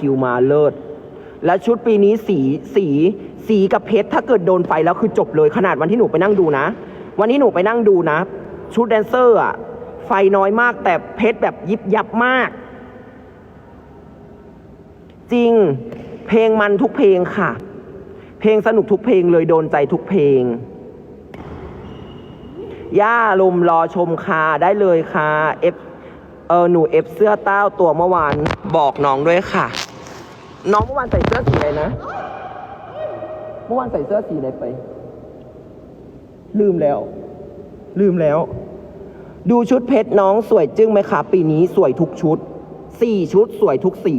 คิวมาเลิศ และชุดปีนี้สีสีสีกับเพชรถ้าเกิดโดนไฟแล้วคือจบเลยขนาดวันที่หนูไปนั่งดูนะ วันที่หนูไปนั่งดูนะ ชุดแดนเซอร์อะไฟน้อยมากแต่เพชรแบบยิบยับมาก จริงเพลงมันทุกเพลงค่ะ เพลงสนุกทุกเพลงเลยโดนใจทุกเพลงย่าลมรอชมค่ะได้เลยค่ะเอฟเออหนูเอฟเสื้อเต้าตัวเมื่อวานบอกน้องด้วยค่ะ น้องเมื่อวานใส่เสื้อสีอะไรนะ เมื่อวานใส่เสื้อสีอะไรไป ลืมแล้ว ลืมแล้ว ดูชุดเพชรน้องสวยจึ้งไหมคะปีนี้สวยทุกชุด สี่ชุดสวยทุกสี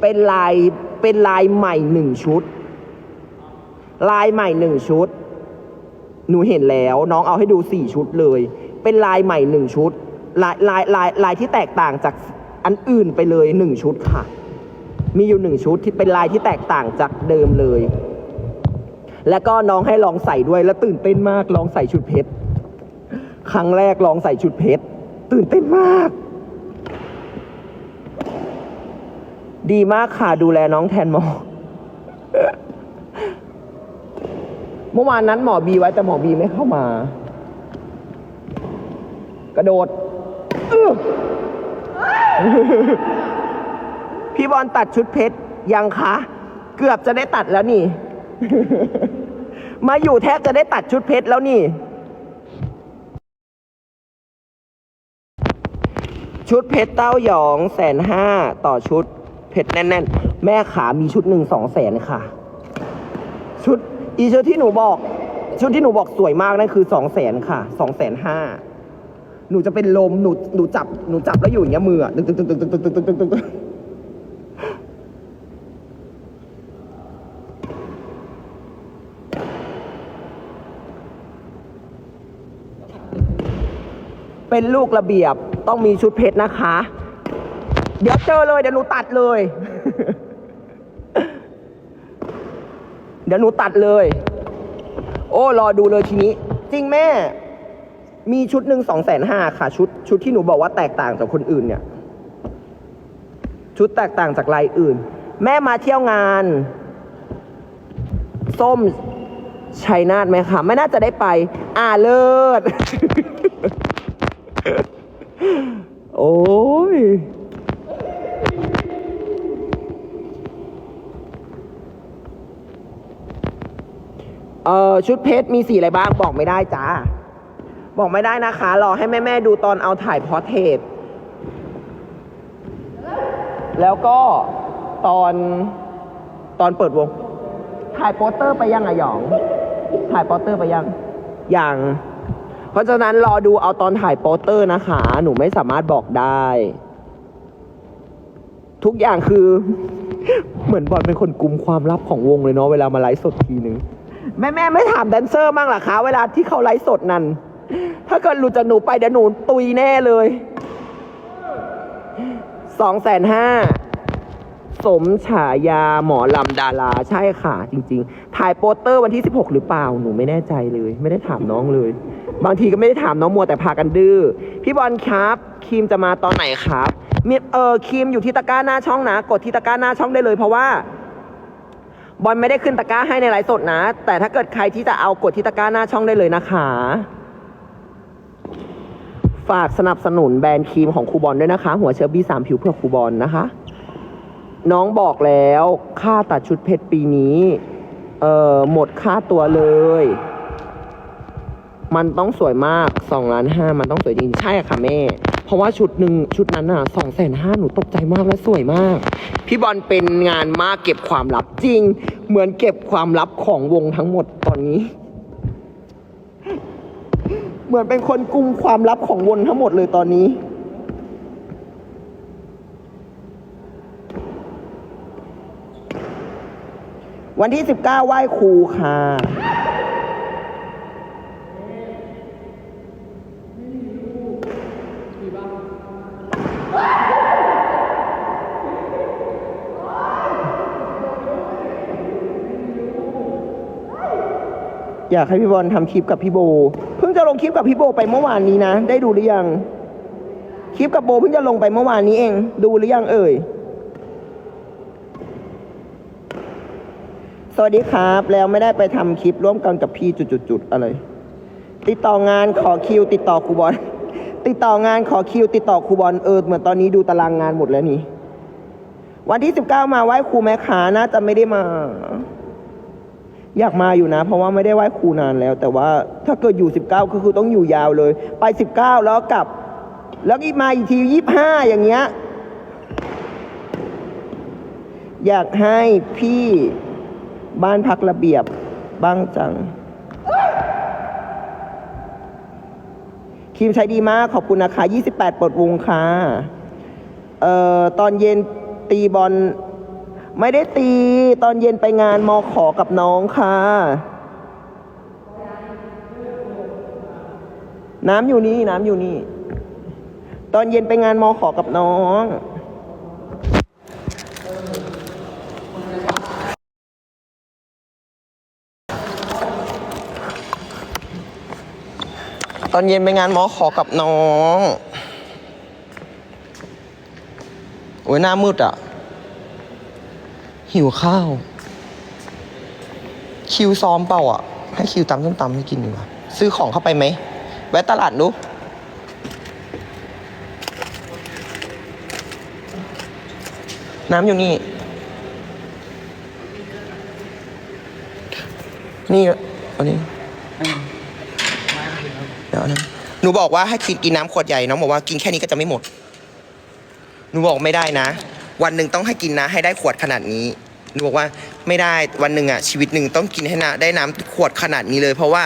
เป็นลาย เป็นลายใหม่หนึ่งชุด ลายใหม่หนึ่งชุด หนูเห็นแล้ว น้องเอาให้ดูสี่ชุดเลย เป็นลายใหม่หนึ่งชุด ลายลายลายลายที่แตกต่างจากอันอื่นไปเลยหนึ่งชุดค่ะ มีอยู่หนึ่งชุดที่เป็นลายที่แตกต่างจากเดิมเลย แล้วก็น้องให้ลองใส่ด้วยแล้วตื่นเต้นมากลองใส่ชุดเพชรครั้งแรกลองใส่ชุดเพชรตื่นเต้นมาก ดีมากค่ะดูแลน้องแทนหมอ เมื่อวานนั้นหมอบีไว้แต่หมอบีไม่เข้ามา กระโดด พี่บอลตัดชุดเพชรยังคะ เกือบจะได้ตัดแล้วนี่ มาอยู่แทบจะได้ตัดชุดเพชรแล้วนี่ ชุดเพชรเต้าหยองแสนห้าต่อชุดเพชรแน่น ๆ แม่ขามีชุดหนึ่งสองแสนค่ะ ชุดอีชุดที่หนูบอก ชุดที่หนูบอกสวยมากนั่นคือสองแสนค่ะสองแสนห้าหนูจะเป็นลมหนูหนูจับหนูจับแล้วอยู่อย่างเงี้ยมืออะตึงตึงตึงตึงตึงตึงตึงตึงตึง เป็นลูกระเบียบต้องมีชุดเพชรนะคะ เดี๋ยวเจอเลย เดี๋ยวหนูตัดเลย เดี๋ยวหนูตัดเลย โอ้ รอดูเลยทีนี้ จริงแม่ มีชุดหนึ่งสองแสนห้าค่ะ ชุดชุดที่หนูบอกว่าแตกต่างจากคนอื่นเนี่ย ชุดแตกต่างจากลายอื่น แม่มาเที่ยวงาน ส้มชัยนาทไหมคะ ไม่น่าจะได้ไป อ่าเลิศ โอ้ย เออชุดเพชรมีสีอะไรบ้าง บอกไม่ได้จ้า บอกไม่ได้นะคะ รอให้แม่แม่ๆดูตอนเอาถ่ายพอเทรตแล้วก็ตอนตอนเปิดวง ถ่ายโปสเตอร์ไปยังอะหยอง ถ่ายโปสเตอร์ไปยัง ยัง เพราะฉะนั้นรอดูเอาตอนถ่ายโปสเตอร์นะคะ หนูไม่สามารถบอกได้ ทุกอย่างคือ เหมือนบอลเป็นคนกุมความลับของวงเลยเนาะเวลามาไลฟ์สดทีนึง แม่แม่ไม่ถามแดนเซอร์มั่งหรอคะ เวลาที่เขาไลฟ์สดนั่น ถ้าเกิดหลุดจากหนูไปเดี๋ยวหนูตุยแน่เลยสองแสนห้าสมฉายาหมอลำดาราใช่ค่ะ จริง ๆ ถ่ายโปสเตอร์วันที่ 16 หรือเปล่าหนูไม่แน่ใจเลย ไม่ได้ถามน้องเลย บางทีก็ไม่ได้ถามน้องมัวแต่พากันดื้อ พี่บอลครับครีมจะมาตอนไหนครับเออครีมอยู่ที่ตะกร้าหน้าช่องนะ กดที่ตะกร้าหน้าช่องได้เลยเพราะว่า บอลไม่ได้ขึ้นตะกร้าให้ในไลฟ์สดนะ แต่ถ้าเกิดใครที่จะเอากดที่ตะกร้าหน้าช่องได้เลยนะคะ ฝากสนับสนุนแบรนด์ครีมของครูบอลด้วยนะคะ หัวเชอร์บี้สามผิวเพื่อครูบอลนะคะ น้องบอกแล้วค่าตัดชุดเพชรปีนี้ เอ่อหมดค่าตัวเลย มันต้องสวยมากสองล้านห้ามันต้องสวยจริงใช่ค่ะแม่ เพราะว่าชุดหนึ่งชุดนั้นอะสองแสนห้าหนูตกใจมากและสวยมาก พี่บอลเป็นงานมากเก็บความลับจริง เหมือนเก็บความลับของวงทั้งหมดตอนนี้ เหมือนเป็นคนกุมความลับของวงทั้งหมดเลยตอนนี้วันที่ 19 ไหว้ครูค่ะ อยากให้พี่บอลทำคลิปกับพี่โบ เพิ่งจะลงคลิปกับพี่โบไปเมื่อวานนี้นะ ได้ดูหรือยัง คลิปกับโบเพิ่งจะลงไปเมื่อวานนี้เอง ดูหรือยังเอ่ย สวัสดีครับ แล้วไม่ได้ไปทำคลิปร่วมกันกับพี่จุดๆอะไร ติดต่องานขอคิว ติดต่อครูบอล ติดต่องานขอคิว ติดต่อครูบอลเออเหมือนตอนนี้ดูตารางงานหมดแล้วนี่ วันที่สิบเก้ามาไหว้ครูแม่ขาน่าจะไม่ได้มา อยากมาอยู่นะ เพราะว่าไม่ได้ไหว้ครูนานแล้ว แต่ว่าถ้าเกิดอยู่สิบเก้าก็คือต้องอยู่ยาวเลย ไปสิบเก้าแล้วกลับ แล้วอีกมาอีกทียี่ห้าอย่างเงี้ย อยากให้พี่บ้านพักระเบียบบ้างจังครีมใช้ดีมาก ขอบคุณนะคะ 28ปลดวงค่ะ เอ่อ ตอนเย็นตีบอล ไม่ได้ตี ตอนเย็นไปงานมอขอกับน้องค่ะ น้ำอยู่นี่ น้ำอยู่นี่ ตอนเย็นไปงานมอขอกับน้องตอนเย็นไปงานหมอขอกับน้อง โอ้ยหน้ามืดอะ หิวข้าว คิวซ้อมเปล่าอะ ให้คิวตำส้มตำให้กินดีกว่า ซื้อของเข้าไปไหม แวะตลาดดูน้ำอยู่นี่ นี่อันนี้เดี๋ยวนะหนูบอกว่าให้กินกินน้ำขวดใหญ่ น้องบอกว่ากินแค่นี้ก็จะไม่หมด หนูบอกไม่ได้นะ วันหนึ่งต้องให้กินนะให้ได้ขวดขนาดนี้หนูบอกว่าไม่ได้วันหนึ่งอะชีวิตหนึ่งต้องกินให้นะได้น้ำขวดขนาดนี้เลย เพราะว่า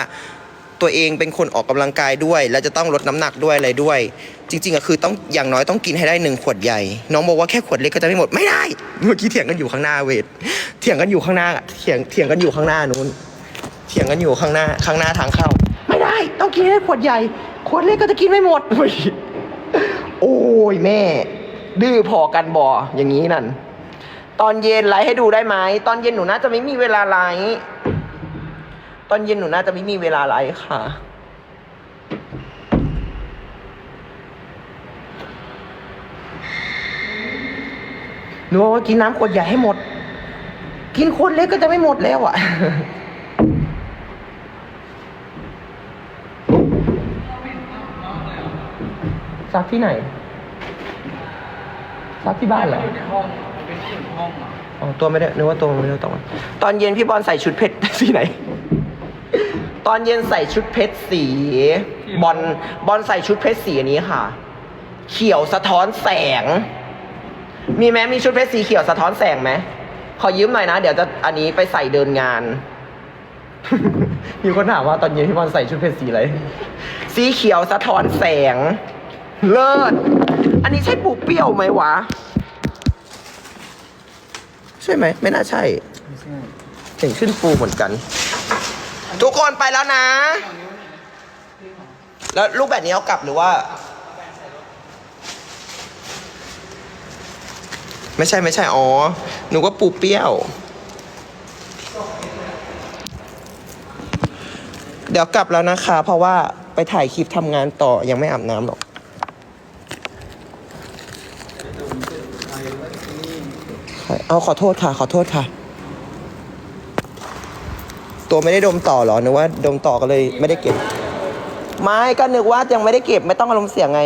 ตัวเองเป็นคนออกกำลังกายด้วย แล้วจะต้องลดน้ำหนักด้วยอะไรด้วย จริงๆอะคือต้องอย่างน้อยต้องกินให้ได้หนึ่งขวดใหญ่ น้องบอกว่าแค่ขวดเล็กก็จะไม่หมดไม่ได้เมื่อกี้เถียงกันอยู่ข้างหน้าเวทเถียงกันอยู่ข้างหน้าเถียงเถียงกันอยู่ข้างหน้านู้นเถียงกันอยู่ข้างหน้าข้างหน้าทางเข้า ไม่ได้ ต้องกินให้ได้ขวดใหญ่ขวดเล็กก็จะกินไม่หมดโอ้ยแม่ ดื้อพอกันบ่อย่างนี้นั่น ตอนเย็นไลฟ์ให้ดูได้ไหมตอนเย็นหนูน่าจะไม่มีเวลาไลฟ์ตอนเย็นหนูน่าจะไม่มีเวลาไลฟ์ค่ะ หนูบอกว่ากินน้ำขวดใหญ่ให้หมด กินขวดเล็กก็จะไม่หมดแล้วอะซักที่ไหน ซักที่บ้านเหรอในห้องเป็นที่ห้องอะอ๋อตัวไม่ได้นึกว่าตัวไม่ได้ตัวตอนเย็นพี่บอลใส่ชุดเพชร สีไหน ตอนเย็นใส่ชุดเพชรสี บอลบอลใส่ชุดเพชรสีอันนี้ค่ะ เขียวสะท้อนแสง มีไหมมีชุดเพชรสีเขียวสะท้อนแสงไหมขอยืมหน่อยนะ เดี๋ยวจะอันนี้ไปใส่เดินงาน มีคนถามว่าตอนเย็นพี่บอลใส่ชุดเพชรสีอะไร สีเขียวสะท้อนแสง เลิศ อันนี้ใช่ปูเปรี้ยวไหมวะ ใช่ไหม ไม่น่าใช่ไม่ใช่เห็นขึ้นปูเหมือนกัน ทุกคนไปแล้วนะ แล้วรูปแบบนี้เอากลับหรือว่า ไม่ใช่ไม่ใช่ อ๋อ หนูก็ปูเปรี้ยว เดี๋ยวกลับแล้วนะคะ เพราะว่าไปถ่ายคลิปทำงานต่อยังไม่อาบน้ำหรอก เอาขอโทษค่ะ ขอโทษค่ะ ตัวไม่ได้ดมต่อเหรอนึกว่า ดมต่อก็เลยไม่ได้เก็บ ไม่ก็นึกว่ายังไม่ได้เก็บไม่ต้องอารมณ์เสียงไง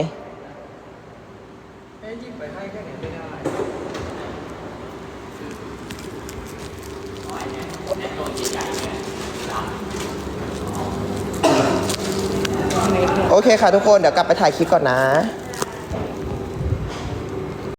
โอเคค่ะทุกคน เดี๋ยวกลับไปถ่ายคลิปก่อนนะ